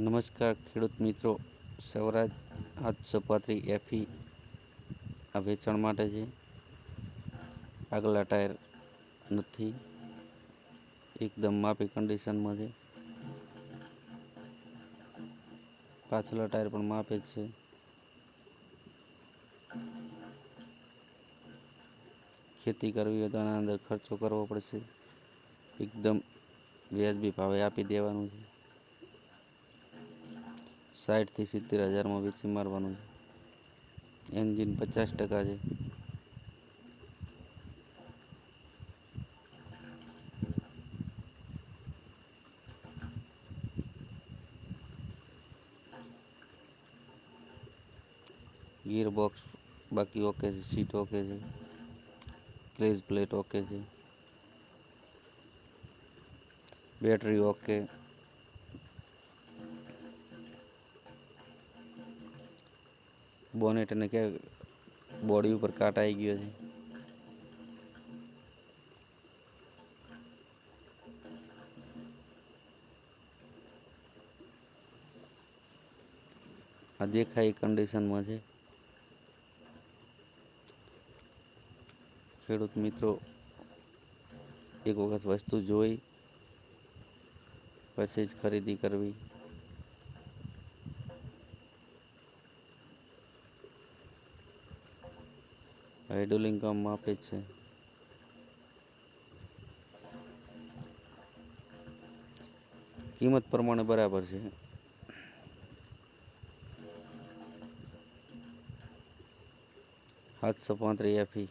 નમસ્કાર ખેડૂત મિત્રો સ્વરાજ હાથ પાંત્રીસ એફી આ વેચાણ માટે છે. આગલા ટાયર નથી. એકદમ માપી કન્ડિશનમાં છે. પાછલા ટાયર પણ માપે જ છે. ખેતી કરવી હોય તો આના અંદર ખર્ચો કરવો પડશે. એકદમ વ્યાજબી ભાવે આપી દેવાનું છે. સાઠથી સિત્તેર હજારમાં વેચી મારવાનું છે એન્જિન પચાસ ટકા છે ગિયર બોક્સ બાકી ઓકે છે સીટ ઓકે છે ક્લેજ પ્લેટ ઓકે છે બેટરી ઓકે બોનેટ અને કે બોડી ઉપર કાટ આવી ગયો છે. આ દેખાય કન્ડિશનમાં છે. ખેડૂત મિત્રો, એક વખત વસ્તુ જોઈ, પછી જ ખરીદી કરવી. હાઇડ્રોલિંગ કામ આપે છે. કિંમત પ્રમાણે બરાબર છે. સાતસો પાંત્રીસ એફી